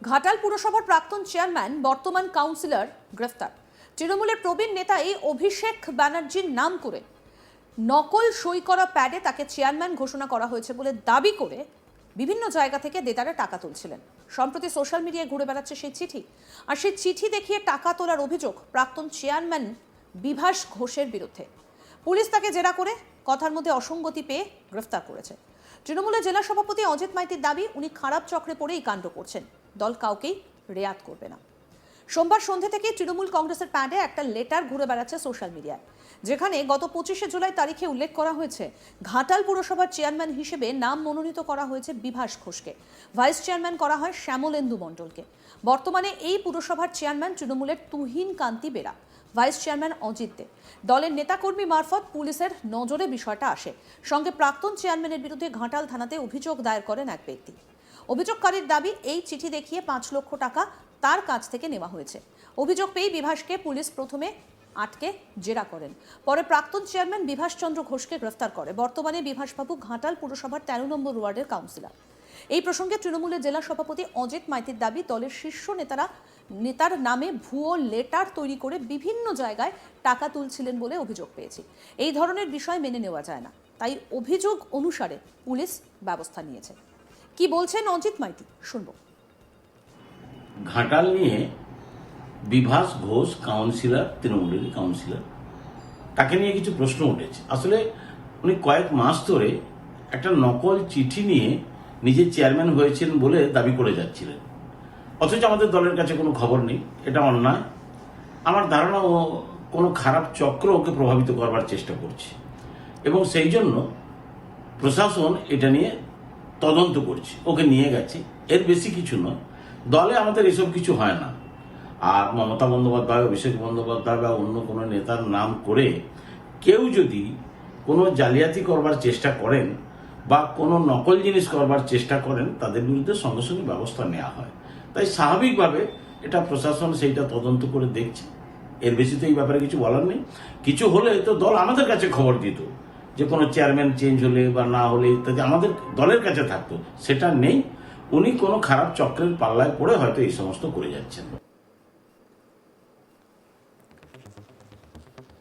ঘাটাল পুরসভার প্রাক্তন চেয়ারম্যান, বর্তমান কাউন্সিলর গ্রেফতার। তৃণমূলের প্রবীণ নেতা এই অভিষেক ব্যানার্জির নাম করে নকল সই করা প্যাডে তাকে চেয়ারম্যান ঘোষণা করা হয়েছে বলে দাবি করে বিভিন্ন জায়গা থেকে দেদারে টাকা তুলছিলেন। সম্প্রতি সোশ্যাল মিডিয়ায় ঘুরে বেড়াচ্ছে সেই চিঠি। আর সেই চিঠি দেখিয়ে টাকা তোলার অভিযোগ প্রাক্তন চেয়ারম্যান বিভাস ঘোষের বিরুদ্ধে। পুলিশ তাকে জেরা করে, কথার মধ্যে অসঙ্গতি পেয়ে গ্রেফতার করেছে। তৃণমূলের জেলা সভাপতি অজিত মাইতির দাবি, উনি খারাপ চক্রে পড়ে এই কাণ্ড করছেন। দল কাউকেই রেয়াত করবে না। সোমবার সন্ধে থেকে তৃণমূল কংগ্রেসের প্যাডে একটা লেটার ঘুরে বেড়াচ্ছে সোশ্যাল মিডিয়ায়, যেখানে গত পঁচিশে জুলাই তারিখে উল্লেখ করা হয়েছে, ঘাটাল পুরসভার চেয়ারম্যান হিসেবে নাম মনোনীত করা হয়েছে বিভাস ঘোষকে। ভাইস চেয়ারম্যান করা হয় শ্যামলেন্দু মণ্ডলকে। বর্তমানে এই পুরসভার চেয়ারম্যান তৃণমূলের তুহিন কান্তি বেরা, ভাইস চেয়ারম্যান অজিত দে। দলের নেতাকর্মী মারফত পুলিশের নজরে বিষয়টা আসে। সঙ্গে প্রাক্তন চেয়ারম্যানের বিরুদ্ধে ঘাটাল থানাতে অভিযোগ দায়ের করেন এক ব্যক্তি। অভিযোগকারীর দাবি, এই চিঠি দেখিয়ে পাঁচ লক্ষ টাকা তার কাছ থেকে নেওয়া হয়েছে। অভিযোগ পেয়ে বিভাসকে পুলিশ প্রথমে আটকে জেরা করেন। পরে প্রাক্তন চেয়ারম্যান বিভাসচন্দ্র ঘোষকে গ্রেফতার করে। বর্তমানে বিভাসবাবু ঘাটাল পুরসভার তেরো নম্বর ওয়ার্ডের কাউন্সিলর। এই প্রসঙ্গে তৃণমূলের জেলা সভাপতি অজিত মাইতির দাবি, দলের শীর্ষ নেতারা নেতার নামে ভুয়ো লেটার তৈরি করে বিভিন্ন জায়গায় টাকা তুলছিলেন বলে অভিযোগ পেয়েছি। এই ধরনের বিষয় মেনে নেওয়া যায় না। তাই অভিযোগ অনুসারে পুলিশ ব্যবস্থা নিয়েছে। কি বলছেন অজিত মাইতি? শুনব। ঘাটাল নিয়ে বিভাস ঘোষ কাউন্সিলর, তৃণমূলের কাউন্সিলর, তাকে নিয়ে কিছু প্রশ্ন উঠেছে। আসলে উনি কয়েক মাস ধরে একটা নকল চিঠি নিয়ে নিজে চেয়ারম্যান হয়েছেন বলে দাবি করে যাচ্ছিলেন। অথচ আমাদের দলের কাছে কোনো খবর নেই, এটা অন্যায়। আমার ধারণা, ও কোনো খারাপ চক্র ওকে প্রভাবিত করবার চেষ্টা করছে। এবং সেই জন্য প্রশাসন এটা নিয়ে তদন্ত করছি। ওকে নিয়ে গেছে। এর বেশি কিছু নয়। দলে আমাদের এসব কিছু হয় না। আর মমতা বন্দ্যোপাধ্যায়, অভিষেক বন্দ্যোপাধ্যায় বা অন্য কোনো নেতার নাম করে কেউ যদি কোনো জালিয়াতি করবার চেষ্টা করেন বা কোনো নকল জিনিস করবার চেষ্টা করেন, তাদের বিরুদ্ধে সঙ্গে সঙ্গে ব্যবস্থা নেওয়া হয়। তাই স্বাভাবিকভাবে এটা প্রশাসন সেইটা তদন্ত করে দেখছে। এর বেশি তো এই ব্যাপারে কিছু বলার নেই। কিছু হলে তো দল আমাদের কাছে খবর দিত। যে কোনো চেয়ারম্যান চেঞ্জ হলে বা না হলে ইত্যাদি আমাদের দলের কাছে থাকতো সেটা নেই। উনি কোনো খারাপ চক্রের পাল্লায় পড়ে হয়তো এই সমস্ত করে যাচ্ছেন।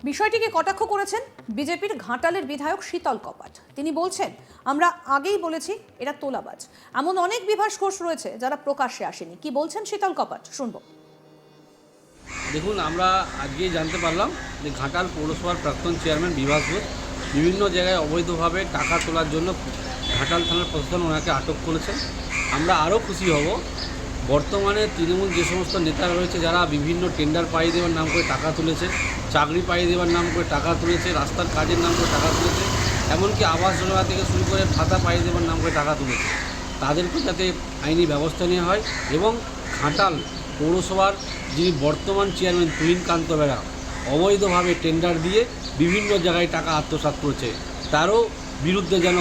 বিষয়টিকে কটাক্ষ করেছেন বিজেপির ঘাটালের বিধায়ক শীতল কপাট। তিনি বলছেন আমরা আগেই বলেছি এরা তোলাবাজ। এমন অনেক বিভাস ঘোষ রয়েছে যারা প্রকাশ্যে আসেনি। কি বলছেন শীতল কপাট? শুনব। দেখুন আমরা আজকেই জানতে পারলাম যে ঘাটাল পৌরসভার প্রাক্তন চেয়ারম্যান বিভাস ঘোষ বিভিন্ন জায়গায় অবৈধভাবে টাকা তোলার জন্য ঘাটাল থানার প্রশাসন ওনাকে আটক করেছেন। আমরা আরও খুশি হব। বর্তমানে তৃণমূল যে সমস্ত নেতারা রয়েছে, যারা বিভিন্ন টেন্ডার পাইয়ে দেওয়ার নাম করে টাকা তুলেছে, চাকরি পাইয়ে দেওয়ার নাম করে টাকা তুলেছে, রাস্তার কাজের নাম করে টাকা তুলেছে, এমনকি আবাস যোজনা থেকে শুরু করে ভাতা পাইয়ে দেওয়ার নাম করে টাকা তুলেছে। তাদেরকে যাতে আইনি ব্যবস্থা নেওয়া হয় এবং ঘাটাল পৌরসভার যিনি বর্তমান চেয়ারম্যান তুহিন কান্ত বেড়া অবৈধভাবে টেন্ডার দিয়ে বিভিন্ন জায়গায় টাকা আত্মসাৎ করেছে। তারও বিরুদ্ধে যেন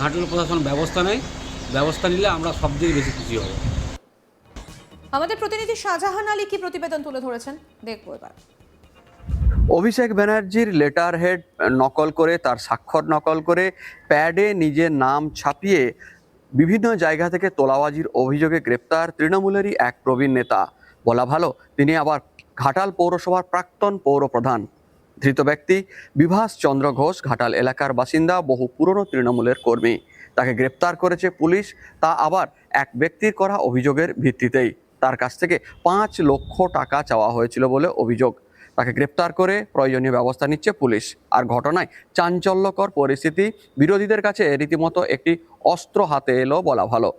ঘাটাল প্রশাসন ব্যবস্থা নেয় ব্যবস্থা নিলে আমরা সবথেকে বেশি খুশি হব। আমাদের প্রতিনিধি শাহজাহান আলী কি প্রতিবেদন তুলে ধরেছেন? দেখব এবার। অভিষেক ব্যানার্জির লেটার হেড নকল করে তার স্বাক্ষর নকল করে প্যাডে নিজের নাম ছাপিয়ে বিভিন্ন জায়গা থেকে তোলাবাজির অভিযোগে গ্রেপ্তার তৃণমূলেরই এক প্রবীণ নেতা। বলা ভালো তিনি আবার ঘাটাল পৌরসভার প্রাক্তন পৌর প্রধান ধৃত ব্যক্তি বিভাস চন্দ্র ঘোষ, ঘাটাল এলাকার বাসিন্দা, বহু পুরনো তৃণমূলের কর্মী। তাকে গ্রেপ্তার করেছে পুলিশ, তা আবার এক ব্যক্তির করা অভিযোগের ভিত্তিতেই। তার কাছ থেকে পাঁচ লক্ষ টাকা চাওয়া হয়েছিল বলে অভিযোগ। তাকে গ্রেপ্তার করে প্রয়োজনীয় ব্যবস্থা নিচ্ছে পুলিশ। আর ঘটনায় চাঞ্চল্যকর পরিস্থিতি বিরোধীদের কাছে রীতিমতো একটি অস্ত্র হাতে এলো বলা ভালো।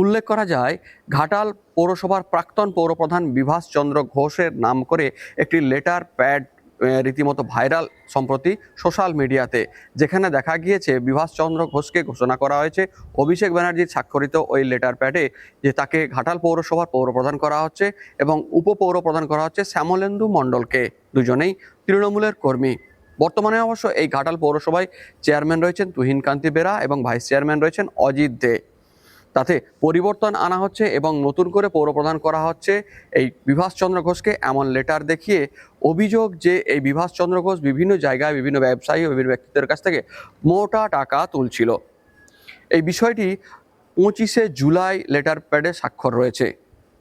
উল্লেখ করা যায়, ঘাটাল পৌরসভার প্রাক্তন পৌরপ্রধান বিভাস চন্দ্র ঘোষের নাম করে একটি লেটার প্যাড রীতিমতো ভাইরাল সম্প্রতি সোশ্যাল মিডিয়াতে, যেখানে দেখা গিয়েছে বিভাস চন্দ্র ঘোষকে ঘোষণা করা হয়েছে, অভিষেক ব্যানার্জির স্বাক্ষরিত ওই লেটার প্যাডে যে তাকে ঘাটাল পৌরসভার পৌরপ্রধান করা হচ্ছে এবং উপপৌরপ্রধান করা হচ্ছে শ্যামলেন্দু মণ্ডলকে, দুজনেই তৃণমূলের কর্মী। বর্তমানে অবশ্য এই ঘাটাল পৌরসভায় চেয়ারম্যান রয়েছেন তুহিন কান্তি বেরা এবং ভাইস চেয়ারম্যান রয়েছেন অজিত দে। তাতে পরিবর্তন আনা হচ্ছে এবং নতুন করে পৌরপ্রধান করা হচ্ছে। এই বিভাসচন্দ্র ঘোষকে এমন লেটার দেখিয়ে অভিযোগ যে এই বিভাসচন্দ্র ঘোষ বিভিন্ন জায়গায় বিভিন্ন ব্যবসায়ী ও বিভিন্ন ব্যক্তিদের কাছ থেকে মোটা টাকা তুলছিল। এই বিষয়টি পঁচিশে জুলাই লেটার প্যাডে স্বাক্ষর রয়েছে।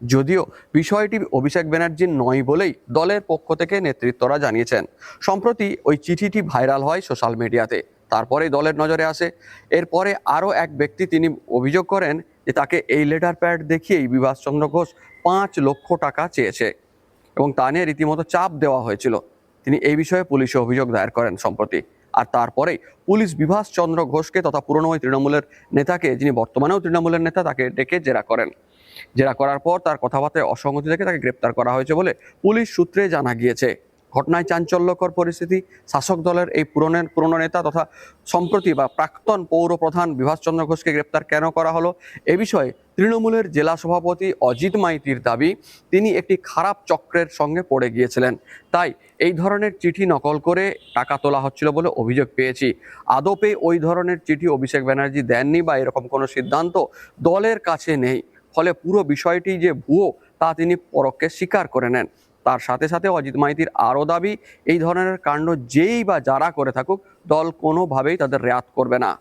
যদিও বিষয়টি অভিষেক ব্যানার্জির নয় বলেই দলের পক্ষ থেকে নেতৃত্বরা জানিয়েছেন। সম্প্রতি ওই চিঠিটি ভাইরাল হয় সোশ্যাল মিডিয়াতে। তারপরে দলের নজরে আসে। এরপরে আরও এক ব্যক্তি তিনি অভিযোগ করেন যে তাকে এই লেটার প্যাড দেখিয়েই বিভাস চন্দ্র ঘোষ পাঁচ লক্ষ টাকা চেয়েছে এবং তা নিয়ে রীতিমতো চাপ দেওয়া হয়েছিল। তিনি এই বিষয়ে পুলিশে অভিযোগ দায়ের করেন সম্প্রতি। আর তারপরেই পুলিশ বিভাস চন্দ্র ঘোষকে তথা পুরনো ওই তৃণমূলের নেতাকে, যিনি বর্তমানেও তৃণমূলের নেতা, তাকে ডেকে জেরা করেন। জেরা করার পর তার কথাবার্তায় অসঙ্গতি দেখে তাকে গ্রেপ্তার করা হয়েছে বলে পুলিশ সূত্রে জানা গিয়েছে। ঘটনায় চাঞ্চল্যকর পরিস্থিতি। শাসক দলের এই পুরনের পুরনো নেতা তথা সম্প্রতি বা প্রাক্তন পৌর প্রধান বিভাসচন্দ্র ঘোষকে গ্রেপ্তার কেন করা হলো? এ বিষয়ে তৃণমূলের জেলা সভাপতি অজিত মাইতির দাবি, তিনি একটি খারাপ চক্রের সঙ্গে পড়ে গিয়েছিলেন। তাই এই ধরনের চিঠি নকল করে টাকা তোলা হচ্ছিল বলে অভিযোগ পেয়েছি। আদপে ওই ধরনের চিঠি অভিষেক ব্যানার্জি দেননি বা এরকম কোনো সিদ্ধান্ত দলের কাছে নেই। ফলে পুরো বিষয়টি যে ভুয়ো, তা তিনি পরোক্ষে স্বীকার করে নেন। তার সাথে সাথে অজিত মাইতির আরও দাবি, এই ধরনের কাণ্ড যেই বা যারা করে থাকুক, দল কোনোভাবেই তাদের রেয়াত করবে না।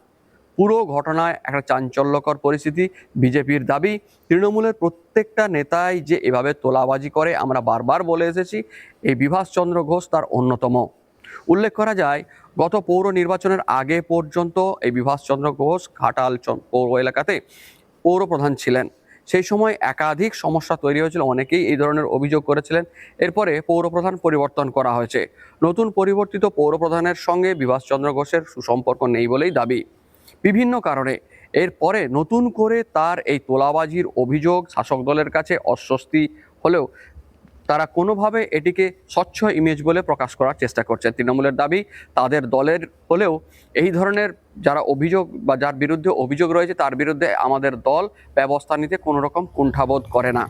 পুরো ঘটনায় একটা চাঞ্চল্যকর পরিস্থিতি, বিজেপির দাবি। তৃণমূলের প্রত্যেকটা নেতাই যে এভাবে তোলাবাজি করে, আমরা বারবার বলে এসেছি, এই বিভাসচন্দ্র ঘোষ তার অন্যতম। উল্লেখ করা যায়, গত পৌর নির্বাচনের আগে পর্যন্ত এই বিভাসচন্দ্র ঘোষ ঘাটাল পৌর এলাকাতে পৌর প্রধান ছিলেন। সেই সময় একাধিক সমস্যা তৈরি হয়েছিল। অনেকেই এই ধরনের অভিযোগ করেছিলেন। এরপরে পৌরপ্রধান পরিবর্তন করা হয়েছে। নতুন পরিবর্তিত পৌরপ্রধানের সঙ্গে বিভাসচন্দ্র ঘোষের সুসম্পর্ক নেই বলেই দাবি। বিভিন্ন কারণে। এরপরে নতুন করে তার এই তোলাবাজির অভিযোগ শাসক দলের কাছে অস্বস্তি হলেও তারা কোনোভাবে এটিকে স্বচ্ছ ইমেজ বলে প্রকাশ করার চেষ্টা করছে তৃণমূলের দাবি, তাদের দলের হলেও এই ধরনের যারা অভিযোগ বা যার বিরুদ্ধে অভিযোগ রয়েছে, তার বিরুদ্ধে আমাদের দল ব্যবস্থা নিতে কোনো রকম কুণ্ঠাবোধ করে না।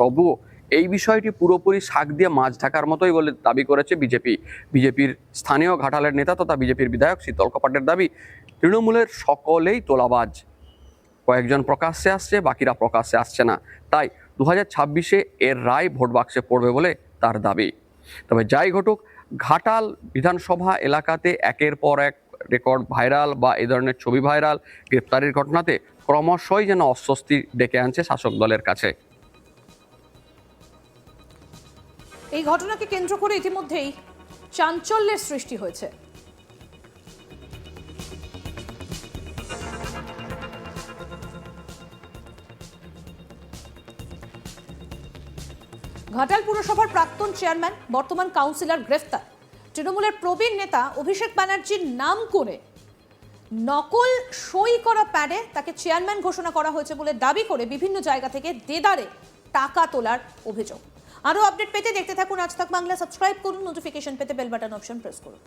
তবুও এই বিষয়টি পুরোপুরি শাক দিয়ে মাছ ঢাকার মতোই বলে দাবি করেছে বিজেপি। বিজেপির স্থানীয় ঘাটালের নেতা তথা বিজেপির বিধায়ক শীতল কপাটের দাবি, তৃণমূলের সকলেই তোলাবাজ। কয়েকজন প্রকাশ্যে আসছে, বাকিরা প্রকাশ্যে আসছে না। তাই দু ছাব্বিশে এর রায় ভোট বাক্সে পড়বে বলে তার দাবি। তবে যাই ঘটুক, ঘাটাল বিধানসভা এলাকাতে একের পর এক রেকর্ড ভাইরাল বা এই ধরনের ছবি ভাইরাল গ্রেপ্তারির ঘটনাতে ক্রমশই যেন অস্বস্তি ডেকে আনছে শাসক দলের কাছে। এই ঘটনাকে কেন্দ্র করে ইতিমধ্যেই চাঞ্চল্যের সৃষ্টি হয়েছে। ঘাটাল পুরসভার প্রাক্তন চেয়ারম্যান, বর্তমান কাউন্সিলর গ্রেফতার। তৃণমূলের প্রবীণ নেতা অভিষেক ব্যানার্জির নাম করে নকল সই করা প্যাডে তাকে চেয়ারম্যান ঘোষণা করা হয়েছে বলে দাবি করে বিভিন্ন জায়গা থেকে দেদারে টাকা তোলার অভিযোগ। আরও আপডেট পেতে দেখতে থাকুন আজ তাক বাংলা। সাবস্ক্রাইব করুন, নোটিফিকেশন পেতে বেল বাটন অপশন প্রেস করুন।